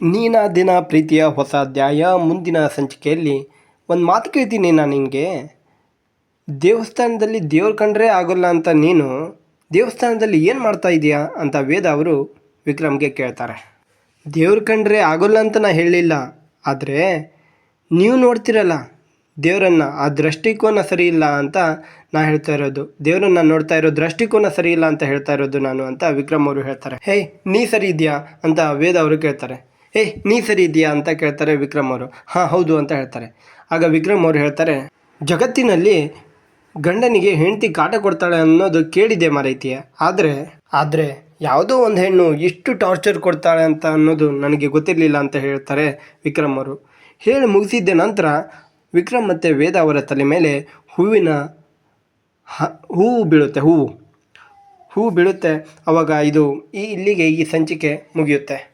ನೀನಾ ದಿನ ಪ್ರೀತಿಯ ಹೊಸ ಅಧ್ಯಾಯ ಮುಂದಿನ ಸಂಚಿಕೆಯಲ್ಲಿ ಒಂದು ಮಾತು ಕೇಳ್ತೀನಿ ನಾನು ನಿನಗೆ. ದೇವಸ್ಥಾನದಲ್ಲಿ ದೇವ್ರು ಕಂಡ್ರೆ ಆಗೋಲ್ಲ ಅಂತ ನೀನು ದೇವಸ್ಥಾನದಲ್ಲಿ ಏನು ಮಾಡ್ತಾ ಇದೀಯಾ ಅಂತ ವೇದ ಅವರು ವಿಕ್ರಮ್ಗೆ ಕೇಳ್ತಾರೆ. ದೇವ್ರು ಕಂಡ್ರೆ ಆಗೋಲ್ಲ ಅಂತ ನಾ ಹೇಳಲಿಲ್ಲ, ಆದರೆ ನೀವು ನೋಡ್ತಿರಲ್ಲ, ದೇವರನ್ನು ಆ ದೃಷ್ಟಿಕೋನ ಸರಿ ಇಲ್ಲ ಅಂತ ನಾ ಹೇಳ್ತಾ ಇರೋದು. ದೇವರನ್ನ ನೋಡ್ತಾ ಇರೋ ದೃಷ್ಟಿಕೋನ ಸರಿ ಇಲ್ಲ ಅಂತ ಹೇಳ್ತಾ ಇರೋದು ನಾನು ಅಂತ ವಿಕ್ರಮ್ ಅವರು ಹೇಳ್ತಾರೆ. ಹೇಯ್ ನೀ ಸರಿ ಇದೆಯಾ ಅಂತ ವೇದ ಅವರು ಕೇಳ್ತಾರೆ. ಏಯ್ ನೀ ಸರಿ ಇದೆಯಾ ಅಂತ ಕೇಳ್ತಾರೆ ವಿಕ್ರಮ್ ಅವರು. ಹಾಂ, ಹೌದು ಅಂತ ಹೇಳ್ತಾರೆ. ಆಗ ವಿಕ್ರಮ್ ಅವರು ಹೇಳ್ತಾರೆ, ಜಗತ್ತಿನಲ್ಲಿ ಗಂಡನಿಗೆ ಹೆಂಡತಿ ಕಾಟ ಕೊಡ್ತಾಳೆ ಅನ್ನೋದು ಕೇಳಿದೆ ಮಾರೈತಿಯ. ಆದರೆ ಆದರೆ ಯಾವುದೋ ಒಂದು ಹೆಣ್ಣು ಇಷ್ಟು ಟಾರ್ಚರ್ ಕೊಡ್ತಾಳೆ ಅಂತ ಅನ್ನೋದು ನನಗೆ ಗೊತ್ತಿರಲಿಲ್ಲ ಅಂತ ಹೇಳ್ತಾರೆ ವಿಕ್ರಮ್ ಅವರು. ಹೇಳಿ ಮುಗಿಸಿದ್ದ ನಂತರ ವಿಕ್ರಮ್ ಮತ್ತು ವೇದ ಅವರ ತಲೆ ಮೇಲೆ ಹೂವಿನ ಹ, ಹೂವು ಬೀಳುತ್ತೆ, ಹೂವು. ಹೂವು ಬೀಳುತ್ತೆ, ಅವಾಗ ಇದು ಈ ಇಲ್ಲಿಗೆ ಈ ಸಂಚಿಕೆ ಮುಗಿಯುತ್ತೆ.